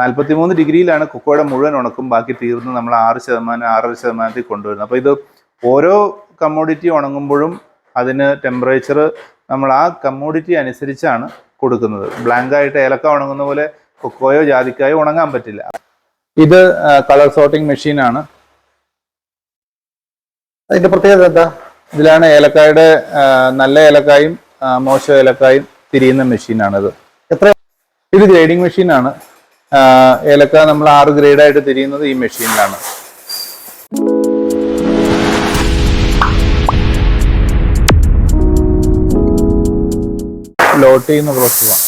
നാൽപ്പത്തിമൂന്ന് ഡിഗ്രിയിലാണ് കൊക്കോയുടെ മുഴുവൻ ഉണക്കും ബാക്കി തീർന്ന് നമ്മൾ ആറ് ശതമാനം ആറര ശതമാനത്തിൽ കൊണ്ടുവരുന്നത്. അപ്പോൾ ഇത് ഓരോ കമ്മോഡിറ്റി ഉണങ്ങുമ്പോഴും അതിന് ടെമ്പറേച്ചർ നമ്മൾ ആ കമ്മോഡിറ്റി അനുസരിച്ചാണ് കൊടുക്കുന്നത്. ബ്ലാങ്ക് ആയിട്ട് ഏലക്ക ഉണങ്ങുന്ന പോലെ കൊക്കോയോ ജാതിക്കായോ ഉണങ്ങാൻ പറ്റില്ല. ഇത് കളർ സോർട്ടിംഗ് മെഷീനാണ് അതിന്റെ പ്രത്യേകത എന്താ? ഇതിലാണ് ഏലക്കായുടെ നല്ല ഏലക്കായും മോശം ഏലക്കായും തിരിയുന്ന മെഷീനാണിത് എത്ര? ഇത് ഗ്രേഡിംഗ് മെഷീനാണ് ഏലക്ക നമ്മൾ ആറ് ഗ്രേഡായിട്ട് തിരിയുന്നത് ഈ മെഷീനിലാണ് ലോട്ട് ചെയ്യുന്ന പ്രോസസ്സാണ്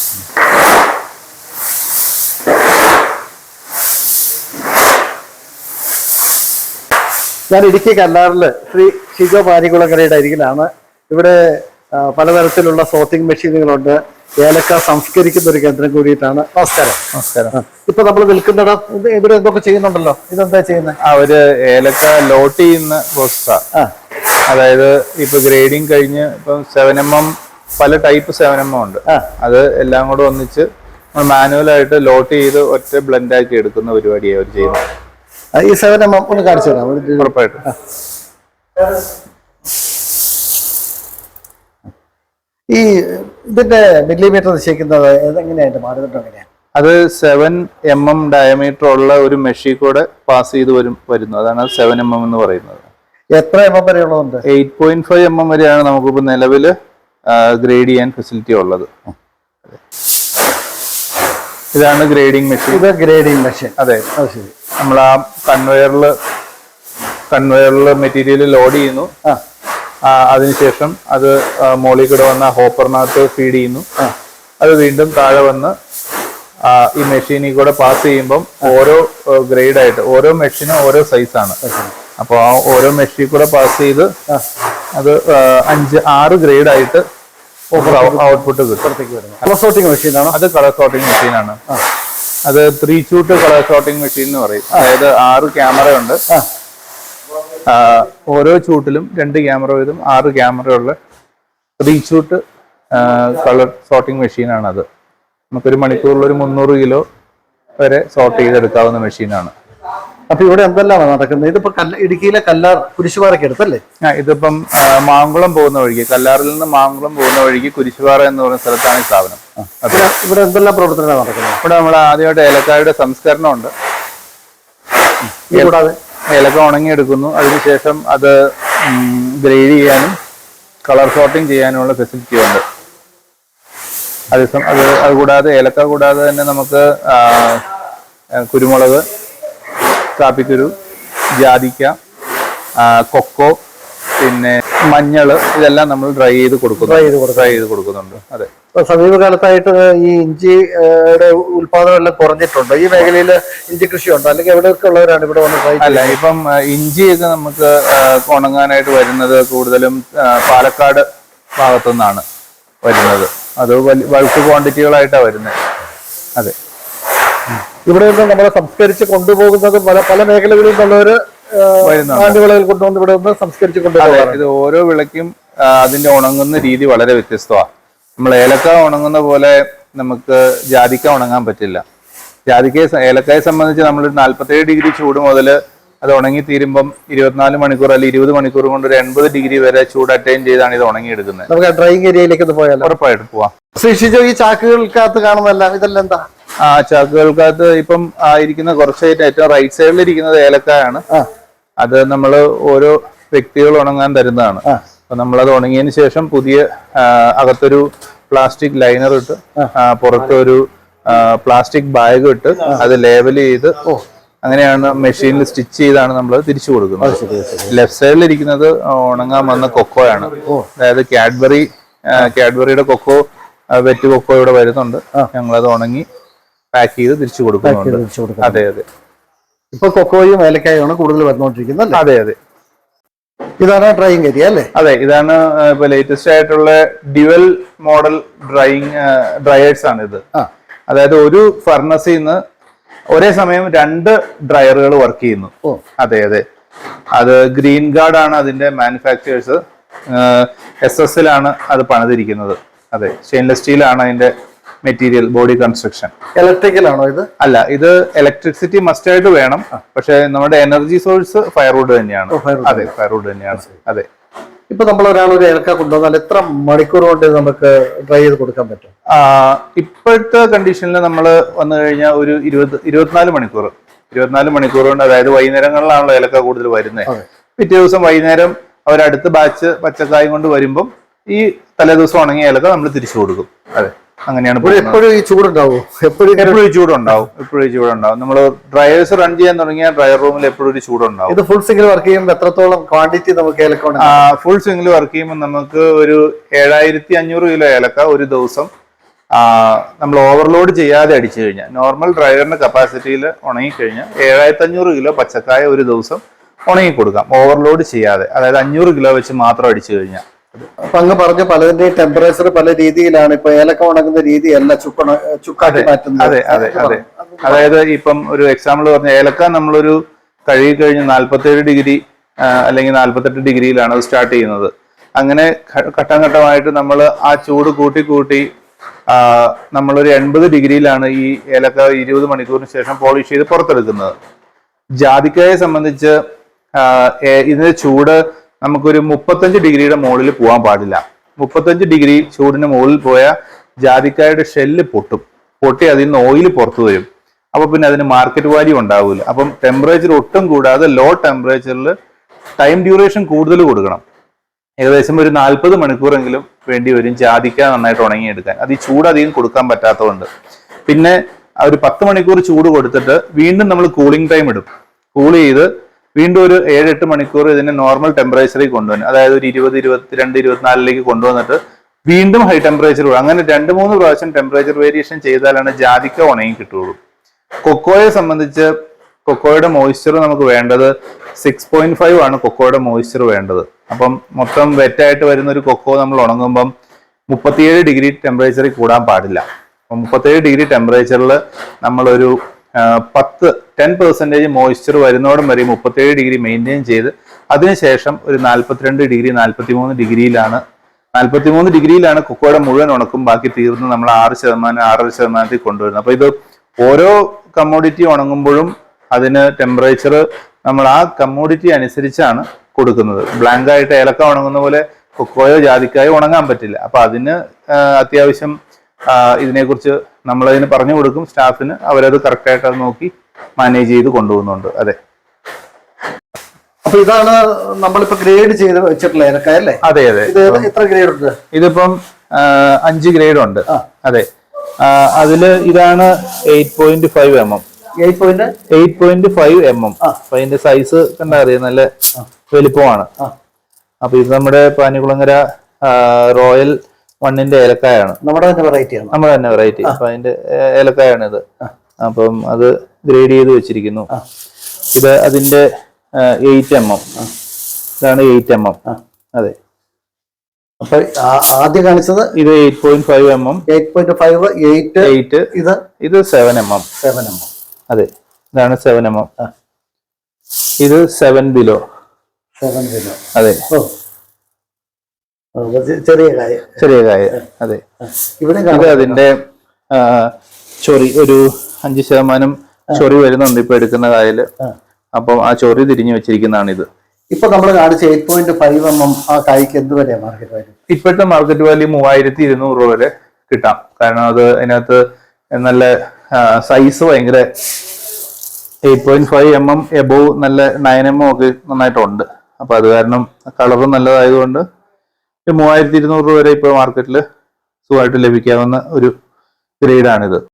ഞാൻ ഇടുക്കി കല്ലാറിൽ ശ്രീ ഷിജോ പാരികുളങ്ങരയുടെ അരികിലാണ്. ഇവിടെ പലതരത്തിലുള്ള സോർട്ടിംഗ് മെഷീനുകളുണ്ട് ഏലക്ക സംസ്കരിക്കുന്ന ഒരു കേന്ദ്രം കൂടിയിട്ടാണ്. നമസ്കാരം. നമസ്കാരം. ഇപ്പൊ നമ്മൾ നിൽക്കുന്നിടം ഇത് ഇവിടെ എന്തൊക്കെ ചെയ്യുന്നുണ്ടല്ലോ? ഇതെന്താ ചെയ്യുന്നത് അവർ ഏലക്ക ലോട്ട് ചെയ്യുന്ന പ്രോസസ്സാണ് ആ. അതായത് ഇപ്പൊ ഗ്രേഡിങ് കഴിഞ്ഞ് ഇപ്പം സെവൻ എം എം പല ടൈപ്പ് സെവൻ എം എം ഉണ്ട്. അത് എല്ലാം കൂടെ ഒന്നിച്ച് മാനുവലായിട്ട് ലോട്ട് ചെയ്ത് ഒറ്റ ബ്ലെൻഡ് ആക്കി എടുക്കുന്ന പരിപാടിയാണ് അവർ ചെയ്യുന്നത്. ആ, ഈ സെവൻ എം എം ഒന്ന് കാണിച്ചു തരാം. ഉറപ്പായിട്ടും. ഈ ഇതിന്റെ മില്ലിമീറ്റർ നിശ്ചയിക്കുന്നത് എങ്ങനെയായിട്ട് മാനദണ്ഡം എങ്ങനെയാണ്? അത് സെവൻ എം എം ഡയമീറ്റർ ഉള്ള ഒരു മെഷീൻ കൂടെ പാസ് ചെയ്ത് വരും വരുന്നു. അതാണ് സെവൻ എം എം എന്ന് പറയുന്നത്. എത്ര M M വരെയുള്ളതുണ്ട്? Eight point five M M വരെയാണ് നമുക്കിപ്പോൾ നിലവിൽ ഗ്രേഡ് ചെയ്യാൻ ഫെസിലിറ്റി ഉള്ളത്. ഇതാണ് ഗ്രേഡിംഗ് മെഷീൻ ഇത് ഗ്രേഡിംഗ് മെഷീൻ അതെ. അത് ശരി. നമ്മൾ ആ കൺവെയറിൽ കൺവെയറിൽ മെറ്റീരിയൽ ലോഡ് ചെയ്യുന്നു. അതിനുശേഷം അത് മോളിൽ കൂടെ വന്ന ഹോപ്പറിനകത്ത് ഫീഡ് ചെയ്യുന്നു. അത് വീണ്ടും താഴെ വന്ന് ഈ മെഷീനിൽ കൂടെ പാസ് ചെയ്യുമ്പം ഓരോ ഗ്രേഡ് ആയിട്ട് ഓരോ മെഷീനും ഓരോ സൈസാണ് അപ്പോൾ ആ ഓരോ മെഷീനിൽ കൂടെ പാസ് ചെയ്ത് അത് അഞ്ച് ആറ് ഗ്രേഡ് ആയിട്ട് ഔട്ട്പുട്ട് കിട്ടും. കളർ സോർട്ടിംഗ് മെഷീനാണ് അത് കളർ സോർട്ടിംഗ് മെഷീനാണ് അത് three chute colour sorting machine എന്ന് പറയും. അതായത് ആറ് ക്യാമറ ഉണ്ട്. ഓരോ ചൂട്ടിലും രണ്ട് ക്യാമറ വീതം ആറ് ക്യാമറ ഉള്ള ത്രീ ചൂട്ട് കളർ സോർട്ടിംഗ് മെഷീനാണ് അത് നമുക്കൊരു മണിക്കൂറിൽ ഒരു മുന്നൂറ് കിലോ വരെ സോർട്ട് ചെയ്തെടുക്കാവുന്ന മെഷീനാണ് അപ്പൊ ഇവിടെ എന്തെല്ലാമാണ് നടക്കുന്നത്? ഇതിപ്പോ കല്ല ഇടുക്കിയിലെ കല്ലാർ കുരിശുപാറയ്ക്ക് അടുത്തല്ലേ? ആ, ഇതിപ്പം മാങ്കുളം പോകുന്ന വഴിക്ക് കല്ലാറിൽ നിന്ന് മാങ്കുളം പോകുന്ന വഴിക്ക് കുരിശുപാറ എന്ന് പറയുന്ന സ്ഥലത്താണ് ഈ സ്ഥാപനം. ഇവിടെ എന്തെല്ലാം പ്രവർത്തനങ്ങളാണ് നടക്കുന്നത്? ഇവിടെ നമ്മൾ ആദ്യമായിട്ട് ഏലക്കായുടെ സംസ്കരണം ഉണ്ട് കൂടാതെ ഏലക്ക ഉണങ്ങിയെടുക്കുന്നു. അതിനുശേഷം അത് ഗ്രേഡ് ചെയ്യാനും കളർ സോർട്ടിങ് ചെയ്യാനുമുള്ള ഫെസിലിറ്റി ഉണ്ട്. അതേസം അത് അത് കൂടാതെ ഏലക്ക കൂടാതെ തന്നെ നമുക്ക് കുരുമുളക് കാപ്പിക്കുരു ജാതിക്ക കൊക്കോ പിന്നെ മഞ്ഞൾ ഇതെല്ലാം നമ്മൾ ഡ്രൈ ചെയ്ത് കൊടുക്കുന്നു ഡ്രൈ ചെയ്ത് കൊടുക്കും. ഡ്രൈ ചെയ്ത് കൊടുക്കുന്നുണ്ട്. അതെ. ഇപ്പൊ സമീപകാലത്തായിട്ട് ഈ ഇഞ്ചിയുടെ ഉൽപാദനം എല്ലാം കുറഞ്ഞിട്ടുണ്ട്. ഈ മേഖലയിൽ ഇഞ്ചി കൃഷി ഉണ്ട് അല്ലെങ്കിൽ എവിടെയൊക്കെ ഉള്ളവരാണ് ഇവിടെ വന്ന് അല്ല ഇപ്പം ഇഞ്ചിയൊക്കെ നമുക്ക് ഉണങ്ങാനായിട്ട് വരുന്നത് കൂടുതലും പാലക്കാട് ഭാഗത്തു നിന്നാണ് വരുന്നത്. അത് വലിയ ബൾക്ക് ക്വാണ്ടിറ്റികളായിട്ടാണ് വരുന്നത്. അതെ. ഇവിടെ നിന്ന് നമ്മളെ സംസ്കരിച്ച് കൊണ്ടുപോകുന്നത് പല പല മേഖലകളിൽ നിന്നുള്ളവര്. ആണ്ടുവിളകൾ കൊണ്ടുവന്ന് ഇവിടെ നിന്ന് സംസ്കരിച്ച് ഇത് ഓരോ വിളക്കും അതിന്റെ ഉണങ്ങുന്ന രീതി വളരെ വ്യത്യസ്തമാണ് നമ്മൾ ഏലക്ക ഉണങ്ങുന്ന പോലെ നമുക്ക് ജാതിക്ക ഉണങ്ങാൻ പറ്റില്ല. ജാതിക്കയെ ഏലക്കയെ സംബന്ധിച്ച് നമ്മൾ നാല്പത്തേഴ് ഡിഗ്രി ചൂട് മുതൽ അത് ഉണങ്ങി തീരുമ്പം ഇരുപത്തിനാല് മണിക്കൂർ അല്ലെങ്കിൽ ഇരുപത് മണിക്കൂർ കൊണ്ട് ഒരു എൺപത് ഡിഗ്രി വരെ ചൂട് അറ്റൈൻ ചെയ്താണ് ഇത് ഉണങ്ങിയെടുക്കുന്നത്. നമുക്ക് ഡ്രൈയിങ് ഏരിയയിലേക്ക് ഒന്ന് പോയാലോ? ഉറപ്പായിട്ടും പോവാം. ശ്രീ ഈ ചാക്കുകൾക്കകത്ത് കാണുന്നല്ല ഇതെല്ലാം എന്താ ആ ചാക്കുകൾക്കകത്ത് ഇപ്പം ആയിരിക്കുന്ന ഇരിക്കുന്ന കുറച്ചായിട്ട് ഏറ്റവും റൈറ്റ് സൈഡിൽ ഇരിക്കുന്നത് ഏലക്കായാണ്. അത് നമ്മൾ ഓരോ വ്യക്തികൾ ഉണങ്ങാൻ തരുന്നതാണ്. അപ്പൊ നമ്മളത് ഉണങ്ങിയതിന് ശേഷം പുതിയ അകത്തൊരു പ്ലാസ്റ്റിക് ലൈനർ ഇട്ട് പുറത്തൊരു പ്ലാസ്റ്റിക് ബാഗ് ഇട്ട് അത് ലേബൽ ചെയ്ത് അങ്ങനെയാണ് മെഷീനിൽ സ്റ്റിച്ച് ചെയ്താണ് നമ്മൾ തിരിച്ചു കൊടുക്കുന്നത്. ലെഫ്റ്റ് സൈഡിൽ ഇരിക്കുന്നത് ഉണങ്ങാൻ വന്ന കൊക്കോയാണ്. അതായത് കാഡ്ബറി കാഡ്ബറിയുടെ കൊക്കോ വെറ്റ് കൊക്കോ ഇവിടെ വരുന്നുണ്ട്. ഞങ്ങളത് ഉണങ്ങി പാക്ക് ചെയ്ത് തിരിച്ചു കൊടുക്കുന്നുണ്ട്. അതെ അതെ. ഇപ്പൊ കൊക്കോയും ഏലക്കായുമാണ് കൂടുതൽ വന്നുകൊണ്ടിരിക്കുന്നത് അതെ അതെ. ഇതാണ് ഡ്രൈയിങ് ഏരിയ അല്ലേ? അതെ ഇതാണ് ഇപ്പൊ ലേറ്റസ്റ്റ് ആയിട്ടുള്ള ഡ്യുവൽ മോഡൽ ഡ്രൈയിങ് ഡ്രയേഴ്സ് ആണ് ഇത് അതായത് ഒരു ഫർണസിൽ നിന്ന് ഒരേ സമയം രണ്ട് ഡ്രയറുകൾ വർക്ക് ചെയ്യുന്നു. അതെ അതെ. അത് ഗ്രീൻ ഗാർഡ് ആണ് അതിന്റെ മാനുഫാക്ചേഴ്സ് എസ് എസ് ആണ് അത് പണിതിരിക്കുന്നത്. അതെ സ്റ്റെയിൻലെസ് സ്റ്റീൽ ആണ് അതിന്റെ മെറ്റീരിയൽ ബോഡി കൺസ്ട്രക്ഷൻ ഇലക്ട്രിക്കൽ ആണോ ഇത്? അല്ല ഇത് ഇലക്ട്രിസിറ്റി മസ്റ്റ് ആയിട്ട് വേണം. പക്ഷെ നമ്മുടെ എനർജി സോഴ്സ് ഫയർവുഡ് തന്നെയാണ്. അതെ ഫയർവുഡ് തന്നെയാണ്. അതെ. ഇപ്പൊ നമ്മൾ ഒരാൾ ഒരു ഏലക്ക കൊണ്ടുവന്നാൽ എത്ര മണിക്കൂർ കൊണ്ട് നമുക്ക് ഡ്രൈ ചെയ്ത് കൊടുക്കാൻ പറ്റും? ഇപ്പോഴത്തെ കണ്ടീഷനിൽ നമ്മൾ വന്നു കഴിഞ്ഞാൽ ഒരു ഇരുപത് ഇരുപത്തിനാല് മണിക്കൂർ. ഇരുപത്തിനാല് മണിക്കൂർ കൊണ്ട് അതായത് വൈകുന്നേരങ്ങളിലാണല്ലോ ഏലക്ക കൂടുതൽ വരുന്നത്. പിറ്റേ ദിവസം വൈകുന്നേരം അവരടുത്ത ബാച്ച് പച്ചക്കായും കൊണ്ട് വരുമ്പം ഈ തലേദിവസം ഉണങ്ങിയ ഏലക്ക നമ്മൾ തിരിച്ചു കൊടുക്കും. അതെ. അങ്ങനെയാണ്. എപ്പോഴും ഈ ചൂടുണ്ടാവും? എപ്പോഴും എപ്പോഴും ഈ ചൂടുണ്ടാവും. എപ്പോഴും ചൂടുണ്ടാവും. നമ്മൾ ഡ്രയേഴ്സ് റൺ ചെയ്യാൻ തുടങ്ങിയ ഡ്രയർ റൂമിൽ എപ്പോഴും ഒരു ചൂടുണ്ടാവും. ഇത് ഫുൾ സിംഗിൾ വർക്ക് ചെയ്യുമ്പോൾ എത്രത്തോളം ക്വാണ്ടിറ്റി നമുക്ക് ഏലക്ക ഫുൾ സിംഗിൾ വർക്ക് ചെയ്യുമ്പോൾ നമുക്ക് ഒരു ഏഴായിരത്തി അഞ്ഞൂറ് കിലോ ഏലക്ക ഒരു ദിവസം നമ്മൾ ഓവർലോഡ് ചെയ്യാതെ അടിച്ചു കഴിഞ്ഞാൽ നോർമൽ ഡ്രൈവറിന്റെ കപ്പാസിറ്റിയിൽ ഉണങ്ങിക്കഴിഞ്ഞാൽ ഏഴായിരത്തി അഞ്ഞൂറ് കിലോ പച്ചക്കായ ഒരു ദിവസം ഉണങ്ങി കൊടുക്കാം ഓവർലോഡ് ചെയ്യാതെ. അതായത് അഞ്ഞൂറ് കിലോ വെച്ച് മാത്രം അടിച്ചു കഴിഞ്ഞാൽ. അപ്പൊ അങ്ങ് പറഞ്ഞ പലതിന്റെയും ടെമ്പറേച്ചർ പല രീതിയിലാണ് ഇപ്പൊ ഏലക്ക ഉണങ്ങുന്ന രീതിയല്ല ചുക്കണ ചുക്കാക്കി മാറ്റുന്നത്. അതെ അതെ അതെ. അതായത് ഇപ്പം ഒരു എക്സാമ്പിൾ പറഞ്ഞ ഏലക്ക നമ്മളൊരു കഴുകി കഴിഞ്ഞ് നാല്പത്തേഴ് ഡിഗ്രി അല്ലെങ്കിൽ നാല്പത്തെട്ട് ഡിഗ്രിയിലാണ് അത് സ്റ്റാർട്ട് ചെയ്യുന്നത്. അങ്ങനെ ഘട്ടം ഘട്ടമായിട്ട് നമ്മൾ ആ ചൂട് കൂട്ടി കൂട്ടി നമ്മളൊരു എൺപത് ഡിഗ്രിയിലാണ് ഈ ഏലക്ക ഇരുപത് മണിക്കൂറിന് ശേഷം പോളിഷ് ചെയ്ത് പുറത്തെടുക്കുന്നത്. ജാതിക്കയെ സംബന്ധിച്ച് ഇതിന്റെ ചൂട് നമുക്കൊരു മുപ്പത്തഞ്ച് ഡിഗ്രിയുടെ മുകളിൽ പോകാൻ പാടില്ല. മുപ്പത്തഞ്ച് ഡിഗ്രി ചൂടിന് മുകളിൽ പോയ ജാതിക്കായുടെ ഷെല്ല് പൊട്ടും. പൊട്ടി അതിൽ നിന്ന് ഓയിൽ പുറത്തു വരും. അപ്പൊ പിന്നെ അതിന് മാർക്കറ്റ് വാല്യൂ ഉണ്ടാവില്ല അപ്പം ടെമ്പറേച്ചർ ഒട്ടും കൂടാതെ ലോ ടെമ്പറേച്ചറിൽ ടൈം ഡ്യൂറേഷൻ കൂടുതൽ കൊടുക്കണം. ഏകദേശം ഒരു നാൽപ്പത് മണിക്കൂറെങ്കിലും വേണ്ടി വരും ജാതിക്ക നന്നായിട്ട് ഉണങ്ങിയെടുക്കാൻ. അത് ഈ ചൂട് അധികം കൊടുക്കാൻ പറ്റാത്തതുകൊണ്ട്. പിന്നെ ഒരു പത്ത് മണിക്കൂർ ചൂട് കൊടുത്തിട്ട് വീണ്ടും നമ്മൾ കൂളിംഗ് ടൈം ഇടും. കൂൾ ചെയ്ത് വീണ്ടും ഒരു ഏഴെട്ട് മണിക്കൂർ ഇതിനെ നോർമൽ ടെമ്പറേച്ചറിൽ കൊണ്ടുവരും അതായത് ഒരു ഇരുപത് ഇരുപത്തിരണ്ട് ഇരുപത്തിനാലിലേക്ക് കൊണ്ടുവന്നിട്ട് വീണ്ടും ഹൈ ടെമ്പറേച്ചർ അങ്ങനെ രണ്ട് മൂന്ന് പ്രാവശ്യം ടെമ്പറേച്ചർ വേരിയേഷൻ ചെയ്താലാണ് ജാതിക്ക ഉണങ്ങി കിട്ടുകയുള്ളൂ കൊക്കോയെ സംബന്ധിച്ച് കൊക്കോയുടെ മോയ്സ്ചർ നമുക്ക് വേണ്ടത് സിക്സ് പോയിന്റ് ഫൈവ് ആണ് കൊക്കോയുടെ മോയ്സ്ചർ വേണ്ടത്. അപ്പം മൊത്തം വെറ്റായിട്ട് വരുന്ന ഒരു കൊക്കോ നമ്മൾ ഉണങ്ങുമ്പം മുപ്പത്തിയേഴ് ഡിഗ്രി ടെമ്പറേച്ചറിൽ കൂടാൻ പാടില്ല. അപ്പം മുപ്പത്തേഴ് ഡിഗ്രി ടെമ്പറേച്ചറിൽ നമ്മളൊരു പത്ത് ടെൻ പെർസെന്റേജ് മോയ്സ്ചർ വരുന്നോടം വരെ മുപ്പത്തേഴ് ഡിഗ്രി മെയിന്റെയിൻ ചെയ്ത് അതിനുശേഷം ഒരു നാൽപ്പത്തിരണ്ട് ഡിഗ്രി നാൽപ്പത്തി മൂന്ന് ഡിഗ്രിയിലാണ് നാൽപ്പത്തിമൂന്ന് ഡിഗ്രിയിലാണ് കൊക്കോയുടെ മുഴുവൻ ഉണക്കും ബാക്കി തീർന്ന് നമ്മൾ ആറ് ശതമാനം ആറര ശതമാനത്തിൽ കൊണ്ടുവരുന്നത്. അപ്പോൾ ഇത് ഓരോ കമ്മോഡിറ്റി ഉണങ്ങുമ്പോഴും അതിന് ടെമ്പറേച്ചർ നമ്മൾ ആ കമ്മോഡിറ്റി അനുസരിച്ചാണ് കൊടുക്കുന്നത്. ബ്ലാങ്ക് ആയിട്ട് ഏലക്ക ഉണങ്ങുന്ന പോലെ കൊക്കോയോ ജാതിക്കായോ ഉണങ്ങാൻ പറ്റില്ല. അപ്പൊ അതിന് അത്യാവശ്യം ഇതിനെക്കുറിച്ച് നമ്മളതിന് പറഞ്ഞു കൊടുക്കും. സ്റ്റാഫിന് അവരത് കറക്റ്റായിട്ട് അത് നോക്കി മാനേജ് ചെയ്ത് കൊണ്ടുപോകുന്നുണ്ട്. അതെ. അപ്പൊ ഇതാണ് നമ്മളിപ്പോ ഗ്രേഡ് ചെയ്ത് വെച്ചിട്ടുള്ള അല്ലേ? അതെ അതെ. എത്ര ഗ്രേഡ് ഉണ്ട്? ഇതിപ്പം അഞ്ച് ഗ്രേഡ് ഉണ്ട്. അതെ. അതിൽ ഇതാണ് eight point five M M eight point five M M അപ്പൊ അതിന്റെ സൈസ് കണ്ടാ അറിയാം നല്ല വലിപ്പമാണ്. അപ്പൊ ഇത് നമ്മുടെ പാനികുളങ്ങര റോയൽ വണ്ണിന്റെ ഏലക്കായാണ്. നമ്മുടെ തന്നെ വെറൈറ്റി ആണ്. നമ്മുടെ തന്നെ വെറൈറ്റി അപ്പൊ അതിന്റെ ഏലക്കായാണ് ഇത് അപ്പം അത് ഗ്രേഡ് ചെയ്ത് വെച്ചിരിക്കുന്നു. ഇത് അതിന്റെ എയ്റ്റ് എം എം ഇതാണ് എയ്റ്റ് എം എം അതെ. അപ്പൊ ആദ്യം കാണിച്ചത് ഇത് eight point five M M eight point five eight eight ഇത് ഇത് seven M M seven M M അതെ. ഇതാണ് സെവൻ എം എം ഇത് സെവൻ ബിലോ സെവൻ ബിലോ അതെ. ചെറിയ കായ. ചെറിയ കായ. അതെ. ഇവിടെ ഇത് അതിന്റെ ചൊറി ഒരു അഞ്ച് ശതമാനം ചൊറി വരുന്നുണ്ട് ഇപ്പൊ എടുക്കുന്ന കായൽ. അപ്പം ആ ചൊറി തിരിഞ്ഞു വെച്ചിരിക്കുന്നതാണ് ഇത് ഇപ്പൊ നമ്മൾ കാണിച്ച eight point five M M ആ കായ്ക്ക് എന്ത് വരെയാ മാർക്കറ്റ് വാല്യൂ ഇപ്പോഴത്തെ മാർക്കറ്റ് വാല്യൂ മൂവായിരത്തി ഇരുന്നൂറ് രൂപ വരെ കിട്ടാം. കാരണം അത് അതിനകത്ത് നല്ല സൈസ് ഭയങ്കര eight point five M M above നല്ല നയൻ എം എം ഒക്കെ നന്നായിട്ടുണ്ട്. അപ്പൊ അത് കാരണം കളറും നല്ലതായതുകൊണ്ട് മൂവായിരത്തി ഇരുന്നൂറ് രൂപ വരെ ഇപ്പോൾ മാർക്കറ്റിൽ സുഖമായിട്ട് ലഭിക്കാവുന്ന ഒരു ഗ്രേഡാണിത്